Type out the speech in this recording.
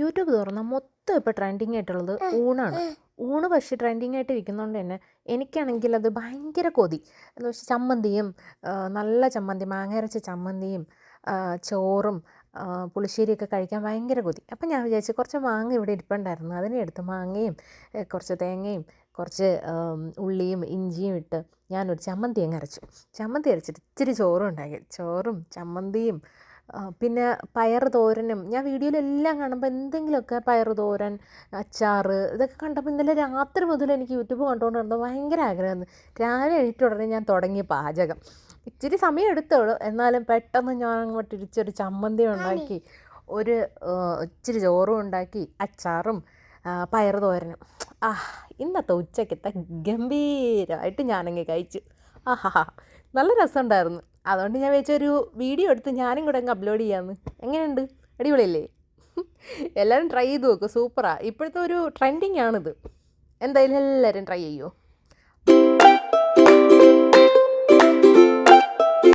YouTube തുറന്നാൽ മൊത്തം ഇപ്പോൾ ട്രെൻഡിങ് ആയിട്ടുള്ളത് ഊണാണ്. ഊണ് പക്ഷേ ട്രെൻഡിങ് ആയിട്ട് ഇരിക്കുന്നതുകൊണ്ട് തന്നെ എനിക്കാണെങ്കിൽ അത് ഭയങ്കര കൊതി. എന്ന് വെച്ചാൽ ചമ്മന്തിയും നല്ല ചമ്മന്തി മാങ്ങ അരച്ച ചമ്മന്തിയും ചോറും പുളിശ്ശേരിയൊക്കെ കഴിക്കാൻ ഭയങ്കര കൊതി. അപ്പം ഞാൻ വിചാരിച്ചു കുറച്ച് മാങ്ങ ഇവിടെ ഇരിപ്പുണ്ടായിരുന്നു. അതിനെ എടുത്ത് മാങ്ങയും കുറച്ച് തേങ്ങയും കുറച്ച് ഉള്ളിയും ഇഞ്ചിയും ഇട്ട് ഞാനൊരു ചമ്മന്തി അങ്ങ് അരച്ചു. ചമ്മന്തി അരച്ചിട്ട് ഇച്ചിരി ചോറും ഉണ്ടാക്കി. ചോറും ചമ്മന്തിയും പിന്നെ പയർ തോരനും ഞാൻ വീഡിയോയിലെല്ലാം കാണുമ്പോൾ എന്തെങ്കിലുമൊക്കെ പയർ തോരൻ അച്ചാർ ഇതൊക്കെ കണ്ടപ്പോൾ ഇന്നലെ രാത്രി മുതൽ എനിക്ക് യൂട്യൂബ് കണ്ടുകൊണ്ട് നടന്നത് ഭയങ്കര ആഗ്രഹമായിരുന്നു. രാവിലെ എണീറ്റ ഉടനെ ഞാൻ തുടങ്ങി പാചകം. ഇച്ചിരി സമയം എടുത്തോളൂ. എന്നാലും പെട്ടെന്ന് ഞാൻ അങ്ങോട്ട് ഇരിച്ചൊരു ചമ്മന്തി ഉണ്ടാക്കി ഒരു ഇച്ചിരി ചോറും ഉണ്ടാക്കി അച്ചാറും പയർ തോരനും ആ ഇന്നത്തെ ഉച്ചക്കത്തെ ഗംഭീരമായിട്ട് ഞാനങ്ങ് കഴിച്ചു. ആഹാ നല്ല രസമുണ്ടായിരുന്നു. അതുകൊണ്ട് ഞാൻ വെച്ചൊരു വീഡിയോ എടുത്ത് ഞാനും കൂടെ അങ്ങ് അപ്ലോഡ് ചെയ്യാമെന്ന് എങ്ങനെയുണ്ട്? അടിപൊളിയല്ലേ? എല്ലാവരും ട്രൈ ചെയ്ത് നോക്കും. സൂപ്പറാണ് ഇപ്പോഴത്തെ ഒരു ട്രെൻഡിങ് ആണിത്. എന്തായാലും എല്ലാവരും ട്രൈ ചെയ്യുമോ